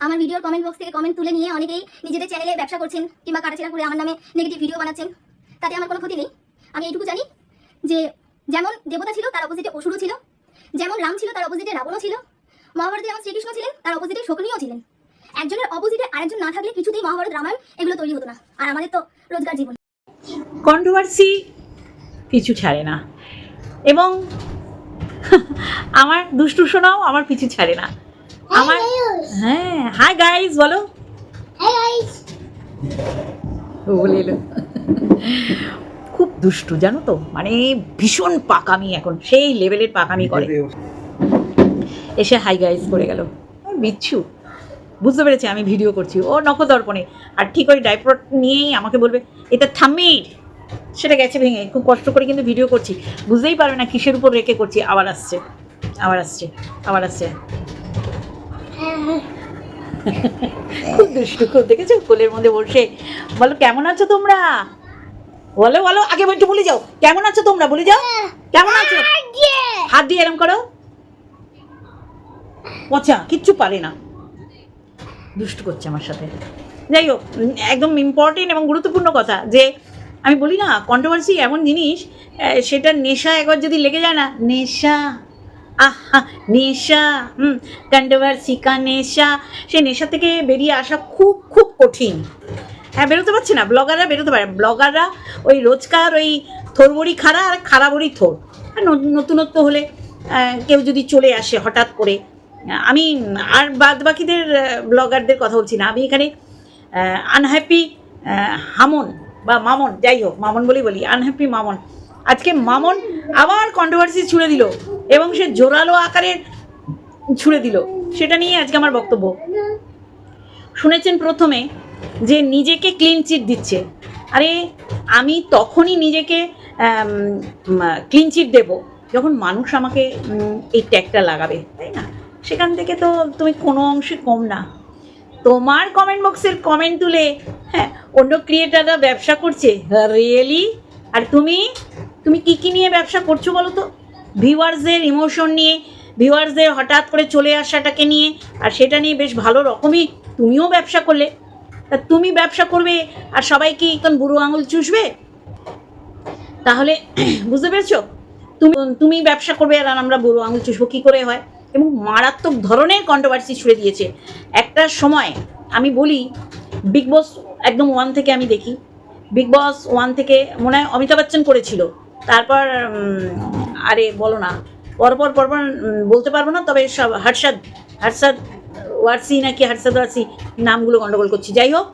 আমার ভিডিওর comment box থেকে কমেন্ট তুলে নিয়ে অনেকেই নিজেদের চ্যানেলে ব্যবসা করছেন কিংবা কাটাছেড়া করে আমার নামে নেগেটিভ ভিডিও বানাচ্ছেন। তাতে আমার কোনো ক্ষতি নেই। আমি এইটুকু জানি যে যেমন দেবতা ছিল তার অপোজিটে অসুরও ছিল। যেমন রাম ছিল তার অপোজিটে রাবণও ছিল। মহাভারতে যেমন শ্রীকৃষ্ণ ছিলেন তার অপোজিটে শকুনিও ছিলেন। একজনের অপোজিটে আরেকজন না থাকলে কিছুতেই মহাভারত রামায়ণ এগুলো তৈরি হতো না। আর আমাদের তো রোজগার জীবন। কন্ট্রোভার্সি পিছু ছাড়ে না। এবং আমার দুষ্টু শোনাও আমার পিছু ছাড়ে না। আমার হ্যাঁ? হাই গাইস বলো। ও বলে এলো। খুব দুষ্টু জানো তো? মানে ভীষণ পাকামি এখন। সেই লেভেলের পাকামি করে। এসে হাই গাইস করে গেল। বিচ্ছু। বুঝতে পেরেছি আমি ভিডিও করছি। ও নখদর্পণে। আর ঠিক ওই ডাইপট নিয়েই আমাকে বলবে এটা থামির সেটা গেছে ভেঙে। খুব কষ্ট করে কিন্তু ভিডিও করছি। বুঝতেই পারবে না কিসের উপর রেখে করছি। আবার আসছে। আবার আসছে। আবার আসছে। খুব দুষ্টু খুব দেখেছ? কোলের মধ্যে বসে। বলো, কেমন আছো তোমরা? বলো বলো, আগে একটু বলে যাও। কেমন আছো তোমরা? বলে যাও। কেমন আছো? হাত দিয়ে এরম করো। পচা, কিচ্ছু পারে না। দুষ্টু করছে আমার সাথে। যাই হোক, একদম ইম্পর্টেন্ট এবং গুরুত্বপূর্ণ কথা যে, আমি বলি না কন্ট্রোভার্সি এমন জিনিস সেটার নেশা একবার যদি লেগে যায় না, নেশা। আহা, নেশা, হুম কন্ট্রোভার্সি কা নেশা। সে নেশা থেকে বেরিয়ে আসা খুব খুব কঠিন। হ্যাঁ বেরোতে পারছে না। ব্লগাররা বেরোতে পারে ব্লগাররা ওই রোজকার ওই থোরবড়ি খাড়া আর খাড়াবড়ি থোর। আর নতুনত্ব হলে কেউ যদি চলে আসে হঠাৎ করে। আমি আর বাদ বাকিদের ব্লগারদের কথা বলছি না। আমি এখানে আনহ্যাপি হামন বা মামন, যাই হোক, মামন বলেই বলি আনহ্যাপি মামন। আজকে মামন আবার কন্ট্রোভার্সি ছুড়ে দিল। এবং সে জোরালো আকারে ছুড়ে দিল। সেটা নিয়ে আজকে আমার বক্তব্য। শুনেছেন প্রথমে যে নিজেকে ক্লিন চিট দিচ্ছে। আরে, আমি তখনই নিজেকে ক্লিন চিট দেবো যখন মানুষ আমাকে এই ট্যাগটা লাগাবে, তাই না? সেখান থেকে তো তুমি কোনো অংশে কম না। তোমার কমেন্ট বক্সের কমেন্ট তুলে হ্যাঁ অন্য ক্রিয়েটাররা ব্যবসা করছে। রিয়েলি আর তুমি? তুমি কি কি নিয়ে ব্যবসা করছ বলো তো? ভিউয়ার্সদের ইমোশন নিয়ে, ভিউয়ার্সদের হঠাৎ করে চলে আসাটাকে নিয়ে, আর সেটা নিয়ে বেশ ভালো রকমই তুমিও ব্যবসা করলে। তা তুমি ব্যবসা করবে আর সবাই কি বুড়ো আঙুল চুষবে? তাহলে বুঝতে পেরেছ? তুমি তুমি ব্যবসা করবে আর আমরা বুড়ো আঙুল চুষবো, কী করে হয়? এবং মারাত্মক ধরনের কন্ট্রোভার্সি ছুড়ে দিয়েছে। একটা সময় আমি বলি বিগ বস একদম ওয়ান থেকে আমি দেখি। বিগ বস ওয়ান থেকে মনে হয় অমিতাভ বচ্চন করেছিল। তারপর আরে বলো না, পরপর পরপর বলতে পারব না, তবে সব হর্ষদ হর্ষদ ওয়ারসি নাকি হর্ষদ ওয়ারসি নামগুলো গন্ডগোল করছি। যাই হোক,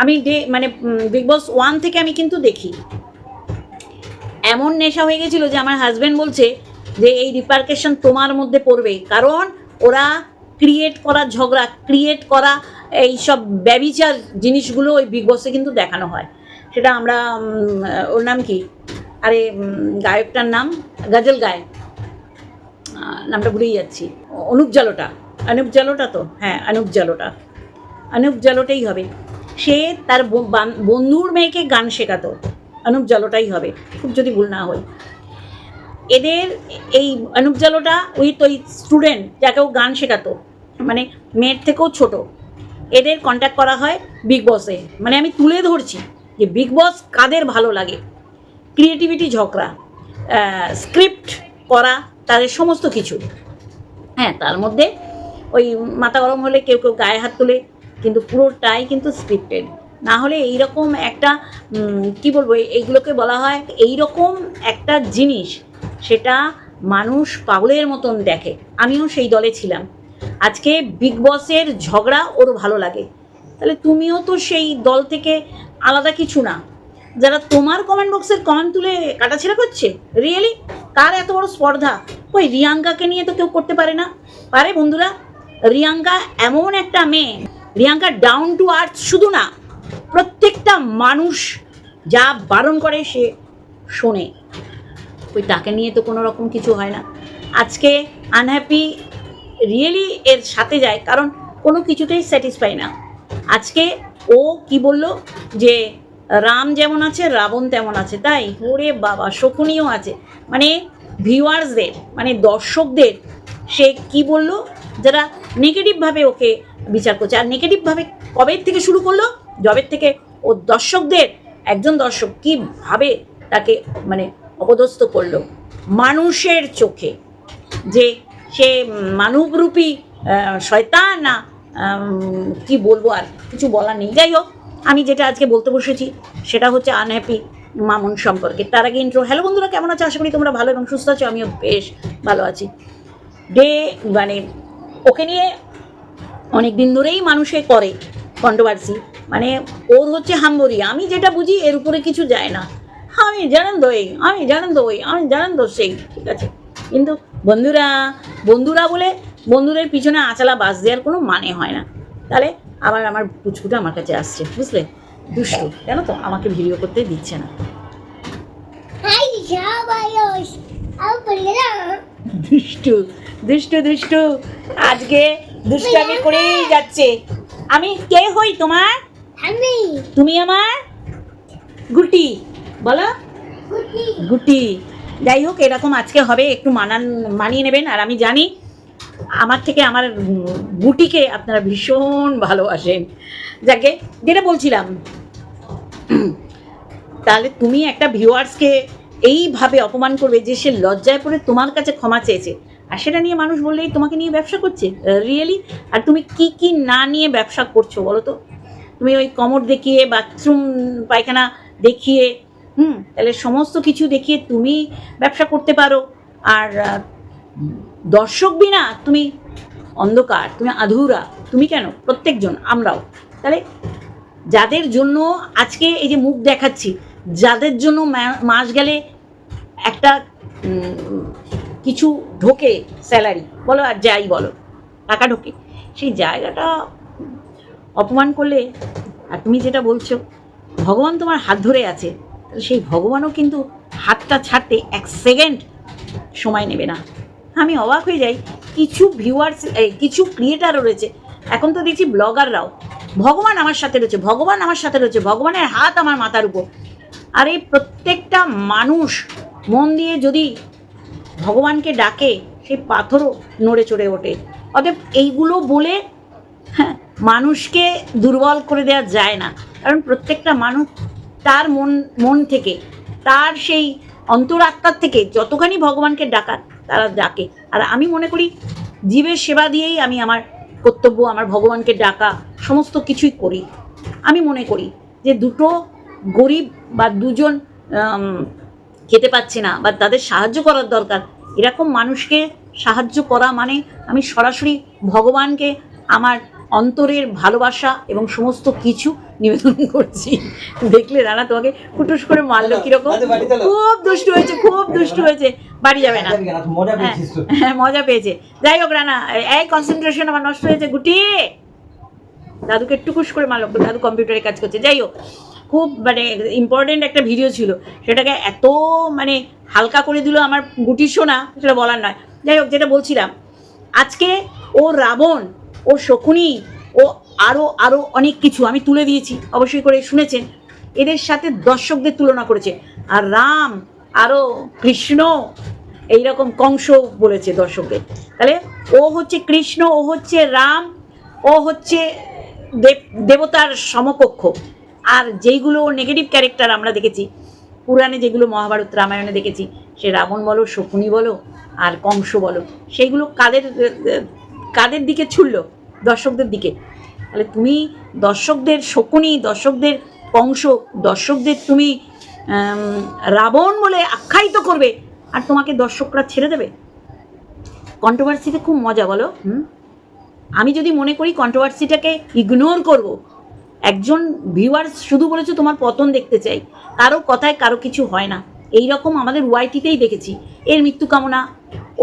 আমি ডে মানে বিগ বস ওয়ান থেকে আমি কিন্তু দেখি। এমন নেশা হয়ে গেছিল যে আমার হাজব্যান্ড বলছে যে এই রিপার্কেশন তোমার মধ্যে পড়বে, কারণ ওরা ক্রিয়েট করা ঝগড়া ক্রিয়েট করা এই সব ব্যবিচার জিনিসগুলো ওই বিগ বসে কিন্তু দেখানো হয়। সেটা আমরা ওর নাম কি? আরে গায়কটার নাম গজল গায়ক নামটা ভুলেই যাচ্ছি। অনুপ জালোটা। অনুপ জালোটা তো? হ্যাঁ অনুপ জালোটা। অনুপ জালোটাই হবে। সে তার বন্ধুর মেয়েকে গান শেখাতো। অনুপ জালোটাই হবে। খুব যদি ভুল না হয়। এদের এই অনুপ জালোটা ওই স্টুডেন্ট যাকেও গান শেখাতো মানে মেয়ের থেকেও ছোট, এদের কন্ট্যাক্ট করা হয় বিগ বসে মানে আমি তুলে ধরছি যে বিগ বস কাদের ভালো লাগে? ক্রিয়েটিভিটি ঝগড়া স্ক্রিপ্ট করা, তাদের সমস্ত কিছু। হ্যাঁ তার মধ্যে ওই মাথা গরম হলে কেউ কেউ গায়ে হাত তোলে, কিন্তু পুরোটাই কিন্তু স্ক্রিপ্টেড না হলে এইরকম একটা কি বলব এইগুলোকে বলা হয় এই রকম একটা জিনিস সেটা মানুষ পাগলের মতন দেখে। আমিও সেই দলে ছিলাম। আজকে বিগ বসের ঝগড়া ওর ভালো লাগে। তাহলে তুমিও তো সেই দল থেকে আলাদা কিছু না। যারা তোমার কমেন্ট বক্সের কমেন্ট তুলে কাটাছেড়া করছে? রিয়েলি কার এত বড় স্পর্ধা? ওই রিয়াঙ্কাকে নিয়ে তো কেউ করতে পারে না। পারে বন্ধুরা, রিয়াঙ্কা এমন একটা মেয়ে। রিয়াঙ্কা ডাউন টু আর্থ শুধু না, প্রত্যেকটা মানুষ যা বারণ করে সে শোনে। ওই তাকে নিয়ে তো কোনো রকম কিছু হয় না। আজকে আনহ্যাপি রিয়েলি এর সাথে যায়, কারণ কোনো কিছুতেই স্যাটিসফাই না। আজকে ও কি বলল? যে রাম যেমন আছে, রাবণ তেমন আছে, তাই? ওরে বাবা, শকুনিও আছে। মানে ভিউয়ার্সদের মানে দর্শকদের, সে কি বলল? যারা নেগেটিভভাবে ওকে বিচার করছে। আর নেগেটিভভাবে কবে থেকে শুরু করল? জবের থেকে ও দর্শকদের, একজন দর্শক কীভাবে তাকে মানে অপদস্থ করল? মানুষের চোখে। যে সে মানবরূপী শয়তান না কি বলব আর কিছু বলার নেই। যাই হোক আমি যেটা আজকে বলতে বসেছি, সেটা হচ্ছে আনহ্যাপি মামুন সম্পর্কে। তার আগে ইন্ট্রো হ্যালো বন্ধুরা, কেমন আছো? আশা করি তোমরা ভালো এবং সুস্থ আছো, আমিও বেশ ভালো আছি। ডে মানে ওকে নিয়ে অনেক দিন ধরেই মানুষে করে কন্ট্রোভার্সি মানে ওর হচ্ছে হাম্বরি আমি যেটা বুঝি এর উপরে কিছু যায় না। আমি জানেন তো এই, আমি জানেন তো ওই, আমি জানেন তো সেই, ঠিক আছে? কিন্তু বন্ধুরা বন্ধুরা বলে বন্ধুদের পিছনে আচালা বাস দেওয়ার কোনো মানে হয় না। তাহলে আবার আমার পুচকুটা আমার কাছে আসছে বুঝলে? দুষ্টু জানো তো আমাকে ভিডিও করতে দিচ্ছে না. দুষ্টু দুষ্টু দুষ্টু আজকে দুষ্টামি করেই যাচ্ছে। আমি কে হই তোমার? Ami. তুমি আমার? গুটি বলো? গুটি। যাই হোক এরকম আজকে হবে একটু মানান মানিয়ে নেবেন আর আমি জানি আমার থেকে আমার গুটিকে আপনারা ভীষণ ভালোবাসেন। যাকে যেটা বলছিলাম, তাহলে তুমি একটা ভিউয়ার্সকে এইভাবে অপমান করবে যে সে লজ্জায় পড়ে তোমার কাছে ক্ষমা চেয়েছে। আর সেটা নিয়ে মানুষ বললেই তোমাকে নিয়ে ব্যবসা করছে? রিয়েলি আর তুমি কি কি না নিয়ে ব্যবসা করছ বলো তো? তুমি ওই কমর দেখিয়ে, বাথরুম, পায়খানা দেখিয়ে, হুম? তাহলে সমস্ত কিছু দেখিয়ে তুমি ব্যবসা করতে পারো। আর দর্শক বিনা তুমি অন্ধকার, তুমি আধুরা, তুমি কেন? প্রত্যেকজন, আমরাও। তাহলে যাদের জন্য আজকে এই যে মুখ দেখাচ্ছি, যাদের জন্য মাস গেলে একটা কিছু ঢোকে স্যালারি বলো আর যাই বলো, টাকা ঢোকে, সেই জায়গাটা অপমান করলে, আর তুমি যেটা বলছো, ভগবান তোমার হাত ধরে আছে সেই ভগবানও কিন্তু হাতটা ছাড়তে এক সেকেন্ড সময় নেবে না। আমি অবাক হয়ে যাই। কিছু ভিউয়ার্স এই কিছু ক্রিয়েটারও রয়েছে। এখন তো দেখছি ব্লগাররাও ভগবান আমার সাথে রয়েছে, ভগবান আমার সাথে রয়েছে, ভগবানের হাত আমার মাথার উপর। আর এই প্রত্যেকটা মানুষ মন দিয়ে যদি ভগবানকে ডাকে, সেই পাথরও নড়ে চড়ে ওঠে। অতএব এইগুলো বলে হ্যাঁ মানুষকে দুর্বল করে দেওয়া যায় না। কারণ প্রত্যেকটা মানুষ তার মন মন থেকে, তার সেই অন্তরাত্মার থেকে যতখানি ভগবানকে ডাকার তারা ডাকে। আর আমি মনে করি, জীবের সেবা দিয়েই আমি আমার কর্তব্য, আমার ভগবানকে ডাকা, সমস্ত কিছুই করি। আমি মনে করি যে দুটো গরিব বা দুজন খেতে পাচ্ছে না বা তাদের সাহায্য করার দরকার, এরকম মানুষকে সাহায্য করা মানে আমি সরাসরি ভগবানকে, আমার অন্তরের ভালোবাসা এবং সমস্ত কিছু নিবেদন করছি। দেখলে রানা তোমাকে ফুটুস করে মারলো কীরকম? খুব দুষ্টু হয়েছে খুব দুষ্টু হয়েছে। বাড়ি যাবে না। হ্যাঁ, হ্যাঁ মজা পেয়েছে। যাই হোক রানা এই কনসেন্ট্রেশন আমার নষ্ট হয়েছে গুটি। দাদুকে টুকুস করে মারলো দাদু কম্পিউটারে কাজ করছে। যাই হোক খুব মানে ইম্পর্টেন্ট একটা ভিডিও ছিল। সেটাকে এত মানে হালকা করে দিল আমার গুটির শোনা সেটা বলার নয়। যাই হোক যেটা বলছিলাম আজকে ও রাবণ ও শকুনি ও আরও আরও অনেক কিছু আমি তুলে দিয়েছি, অবশ্যই করে শুনেছেন। এদের সাথে দর্শকদের তুলনা করেছে। আর রাম আরও কৃষ্ণ, এইরকম কংস বলেছে দর্শকদের। তাহলে ও হচ্ছে কৃষ্ণ, ও হচ্ছে রাম, ও হচ্ছে দেব, দেবতার সমকক্ষ। আর যেইগুলো নেগেটিভ ক্যারেক্টার আমরা দেখেছি, পুরাণে যেগুলো মহাভারত রামায়ণে দেখেছি, সে রাবণ বলো, শকুনি বলো, আর কংস বলো, সেইগুলো কাদের কাদের দিকে ছুড়ল? দর্শকদের দিকে। তাহলে তুমি দর্শকদের শকুনি, দর্শকদের কংস দর্শকদের তুমি রাবণ বলে আখ্যায়িত করবে, আর তোমাকে দর্শকরা ছেড়ে দেবে। কন্ট্রোভার্সিতে খুব মজা, বলো। হুম? আমি যদি মনে করি কন্ট্রোভার্সিটাকে ইগনোর করব, একজন ভিউয়ার্স শুধু বলেছে তোমার পতন দেখতে চাই, কারও কথায় কারও কিছু হয় না। এই রকম আমাদের ওয়াইটিতেই দেখেছি। এর মৃত্যু কামনা,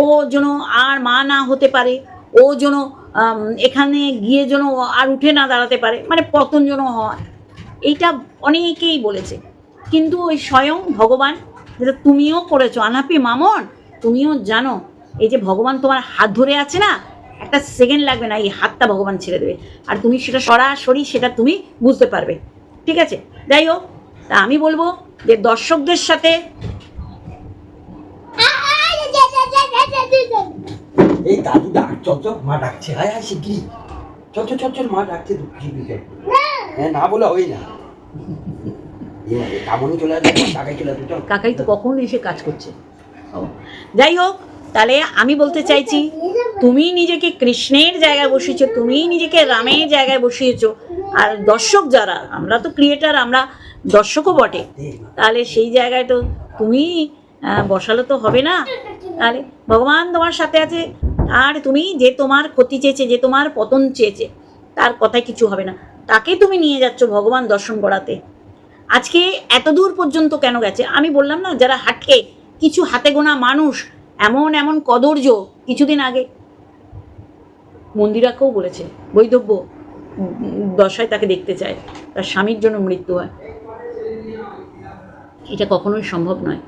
ও যেন আর মা না হতে পারে, ও যেন এখানে গিয়ে যেন আর উঠে না দাঁড়াতে পারে মানে পতন যেন হয় এইটা অনেকেই বলেছে কিন্তু ওই স্বয়ং ভগবান যেটা তুমিও করেছ আনাপি মামন তুমিও জানো এই যে ভগবান তোমার হাত ধরে আছে না একটা সেকেন্ড লাগবে না এই হাতটা ভগবান ছেড়ে দেবে আর তুমি সেটা সরাসরি সেটা তুমি বুঝতে পারবে ঠিক আছে যাই হোক তা আমি বলব যে দর্শকদের সাথে চল মা ডাকছে। হায় হায় শিগগিরি চল চল চল মা ডাকছে তো হ্যাঁ না বলে হয় না। কামনি চলে আসবে টাকাই চলে আসবে কাকাই তো কখন এসে কাজ করছে? যাই হোক, তাহলে আমি বলতে চাইছি, তুমি নিজেকে কৃষ্ণের জায়গায় বসিয়েছো, তুমি নিজেকে রামের জায়গায় বসিয়েছো। আর দর্শক যারা, আমরা তো ক্রিয়েটার আমরা দর্শকও বটে। তাহলে সেই জায়গায় তো তুমি বসালে তো হবে না। তাহলে ভগবান তোমার সাথে আছে আর তুমি যে তোমার ক্ষতি চেয়েছে, যে তোমার পতন চেয়েছে, তার কথায় কিছু হবে না। তাকে তুমি নিয়ে যাচ্ছ ভগবান দর্শন করাতে। আজকে এত দূর পর্যন্ত কেন গেছে? আমি বললাম না, যারা হাটকে, কিছু হাতে গোনা মানুষ, এমন এমন কদর্য কিছুদিন আগে। মন্দিরাকেও বলেছে, বৈধব্য দশায় তাকে দেখতে চায়, তার স্বামীর জন্য মৃত্যু হয়। এটা কখনোই সম্ভব নয়।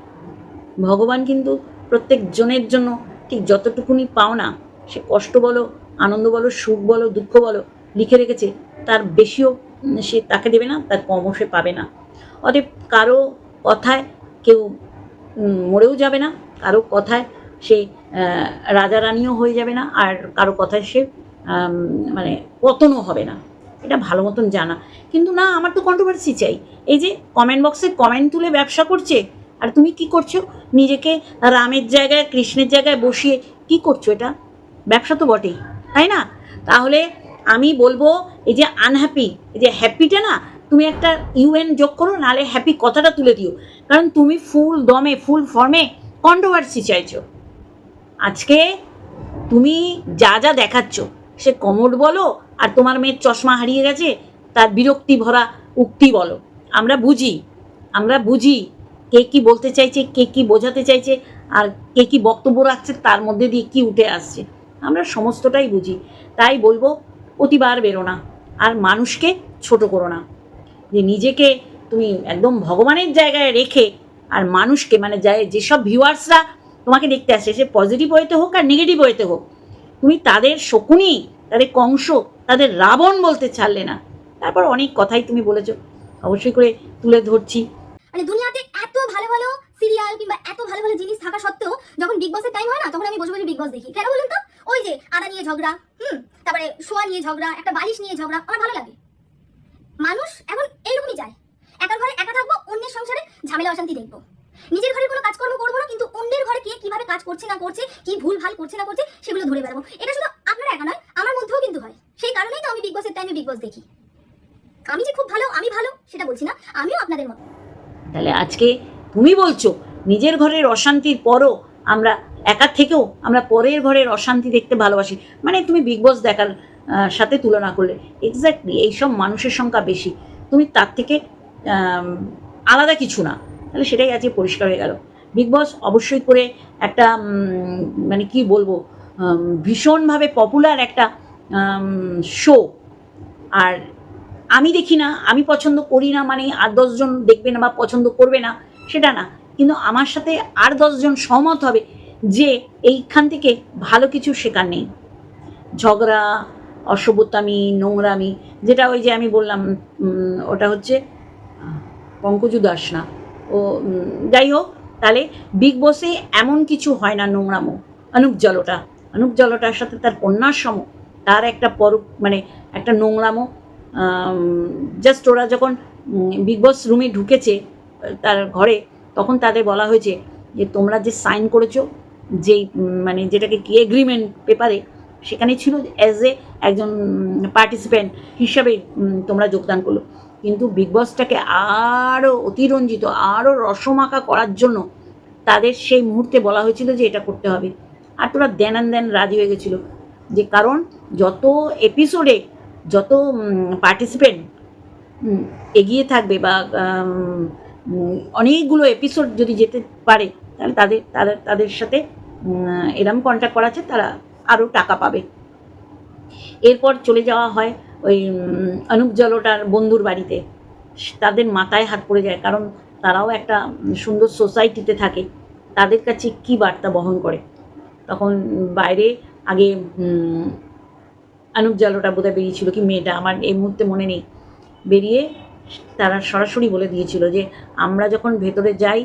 ভগবান কিন্তু প্রত্যেক জনের জন্য ঠিক যতটুকুনি পাওনা সে কষ্ট বলো, আনন্দ বলো, সুখ বলো, দুঃখ বলো, লিখে রেখেছে, তার বেশিও সে তাকে দেবে না, তার কমও সে পাবে না। অতএব কারও কথায় কেউ মরেও যাবে না, কারও কথায় সে রাজা রানীও হয়ে যাবে না, আর কারও কথায় সে মানে পতনও হবে না। এটা ভালো মতন জানা। কিন্তু না, আমার তো কন্ট্রোভার্সি চাই। এই যে কমেন্ট বক্সে কমেন্ট তুলে ব্যবসা করছে আর তুমি কি করছ? নিজেকে রামের জায়গায়, কৃষ্ণের জায়গায় বসিয়ে কি করছ এটা? ব্যবসা তো বটেই, তাই না? তাহলে আমি বলব, এই যে আনহ্যাপি এই যে হ্যাপিটা না, তুমি একটা ইউএন যোগ করো, নাহলে হ্যাপি কথাটা তুলে দিও। কারণ তুমি ফুল দমে, ফুল ফর্মে কন্ট্রোভার্সি চাইছো। আজকে তুমি যা যা দেখাচ্ছ, সে কমোড বলো, আর তোমার মেয়ের চশমা হারিয়ে গেছে, তার বিরক্তি ভরা উক্তি বলো। আমরা বুঝি আমরা বুঝি। কে কি বলতে চাইছে, কে কি বোঝাতে চাইছে, আর কে কি বক্তব্য রাখছে, তার মধ্যে দিয়ে কি উঠে আসছে। আমরা সমস্তটাই বুঝি। তাই বলব প্রতিবার বেরো না, আর মানুষকে ছোট করো না। যে নিজেকে তুমি একদম ভগবানের জায়গায় রেখে, আর মানুষকে মানে যেসব ভিউয়ার্সরা তোমাকে দেখতে আসে, সে পজিটিভ ওয়েতে হোক আর নেগেটিভ ওয়েতে হোক, তুমি তাদের শকুনি, তাদের কংস, তাদের রাবণ বলতে ছাড়লে না। তারপর অনেক কথাই তুমি বলেছ, অবশ্যই করে তুলে ধরছি। মানে দুনিয়াতে ভালো ভালো সিরিয়াল কিংবা এত ভালো ভালো জিনিস থাকা সত্ত্বেও যখন বিগ বসের টাইম হয় না, তখন আমি বসে বসে বিগ বস দেখি। কেন বলুন তো? ওই যে আদা নিয়ে ঝগড়া, হুম? তারপরে শোয়া নিয়ে ঝগড়া, একটা বালিশ নিয়ে ঝগড়া, আমার ভালো লাগে। মানুষ এখন এইরকমই চায়। একার ঘরে একা থাকব, অন্যের সংসারে ঝামেলা অশান্তি দেখব। নিজের ঘরে কোনো কাজকর্ম করব না, কিন্তু অন্যের ঘরে কে কীভাবে কাজ করছে না করছে, কি ভুল ভালো করছে না করছে, সেগুলো ধরে বেড়াবো। এটা শুধু আপনারা একা নয়, আমার মধ্যেও কিন্তু হয়। সেই কারণেই তো আমি বিগ বসের টাইমে বিগ বস দেখি। আমি যে খুব ভালো, আমি ভালো, সেটা বলছি না। আমিও আপনাদের মতো। তাহলে আজকে তুমি বলছো, নিজের ঘরের অশান্তির পরও আমরা একা থেকেও আমরা পরের ঘরের অশান্তি দেখতে ভালোবাসি। মানে তুমি বিগ বস দেখার সাথে তুলনা করলে এক্স্যাক্টলি এইসব মানুষের সংখ্যা বেশি। তুমি তার থেকে আলাদা কিছু না। তাহলে সেটাই আজকে পরিষ্কার হয়ে গেল। বিগ বস অবশ্যই করে একটা মানে কি বলব ভীষণভাবে পপুলার একটা শো আর আমি দেখি না, আমি পছন্দ করি না মানে আর দশজন দেখবে না বা পছন্দ করবে না, সেটা না। কিন্তু আমার সাথে আর দশজন সহমত হবে যে এইখান থেকে ভালো কিছু শেখার নেই। ঝগড়া, অসভ্যতামি, নোংরামি, যেটা ওই যে আমি বললাম ওটা হচ্ছে, পঙ্কজু দাস না। ও যাই হোক, তাহলে বিগ বসে এমন কিছু হয় না নোংরামো। অনুপ জলটা অনুপ জলটার সাথে তার কন্যার সম তার একটা পর মানে একটা নোংরামো জাস্ট ওরা যখন বিগ বস রুমে ঢুকেছে, তার ঘরে, তখন তাদের বলা হয়েছে যে, তোমরা যে সাইন করেছ, যেই মানে যেটাকে কি এগ্রিমেন্ট পেপারে সেখানে ছিল অ্যাজ এ একজন পার্টিসিপেন্ট হিসাবে তোমরা যোগদান করল। কিন্তু বিগ বসটাকে আরও অতিরঞ্জিত আরও রসমাখা করার জন্য, তাদের সেই মুহূর্তে বলা হয়েছিল যে, এটা করতে হবে। আর তোরা দেন দেন রাজি হয়ে গেছিল। যে কারণ, যত এপিসোডে যত পার্টিসিপেন্ট এগিয়ে থাকবে বা অনেকগুলো এপিসোড যদি যেতে পারে তাহলে তাদের তাদের তাদের সাথে এরম কন্ট্যাক্ট করা আছে তারা আরও টাকা পাবে। এরপর চলে যাওয়া হয় ওই অনুপ জলটার বন্ধুর বাড়িতে। তাদের মাথায় হাত পড়ে যায় কারণ তারাও একটা সুন্দর সোসাইটিতে থাকে। তাদের কাছে কি বার্তা বহন করে? তখন বাইরে আগে অনুপ জালোটা বোধহয় বেরিয়েছিল কি মেয়েটা, আমার এই মুহূর্তে মনে নেই। বেরিয়ে তারা সরাসরি বলে দিয়েছিল যে, আমরা যখন ভেতরে যাই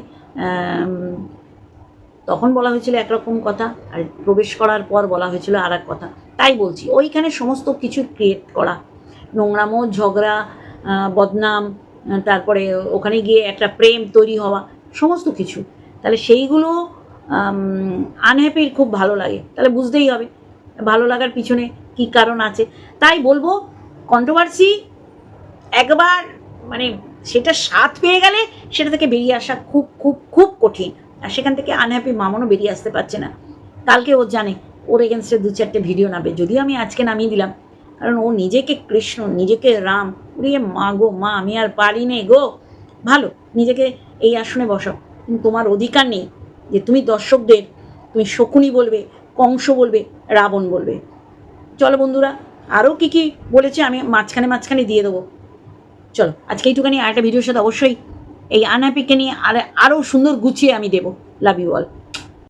তখন বলা হয়েছিল একরকম কথা আর প্রবেশ করার পর বলা হয়েছিল আর এক কথা। তাই বলছি, ওইখানে সমস্ত কিছু ক্রিয়েট করা। নোংরামো, ঝগড়া বদনাম তারপরে ওখানে গিয়ে একটা প্রেম তৈরি হওয়া, সমস্ত কিছু। তাহলে সেইগুলো আনহ্যাপির খুব ভালো লাগে। তাহলে বুঝতেই হবে। ভালো লাগার পিছনে কি কারণ আছে? তাই বলব কন্ট্রোভার্সি একবার মানে সেটা স্বাদ পেয়ে গেলে সেটা থেকে বেরিয়ে আসা খুব খুব খুব কঠিন। আর সেখান থেকে আনহ্যাপি মামনও বেরিয়ে আসতে পারছে না। কালকে ও জানে, ওর এগেনস্টে দু চারটে ভিডিও নামবে। যদিও আমি আজকে নামিয়ে দিলাম, কারণ ও নিজেকে কৃষ্ণ, নিজেকে রাম। উড়িয়ে মা গো, মা, আমি আর পারি নে গো। ভালো, নিজেকে এই আসনে বসাও। কিন্তু তোমার অধিকার নেই যে তুমি দর্শকদের, তুমি শকুনি বলবে কংস বলবে, রাবণ বলবে। চলো বন্ধুরা, আরও কী কী বলেছে আমি মাঝখানে মাঝখানে দিয়ে দেবো। চলো, আজকে এইটুখানি আরেকটা ভিডিওর সাথে অবশ্যই এই আনহ্যাপিকে নিয়ে আর আরও সুন্দর গুছিয়ে আমি দেবো। Love you all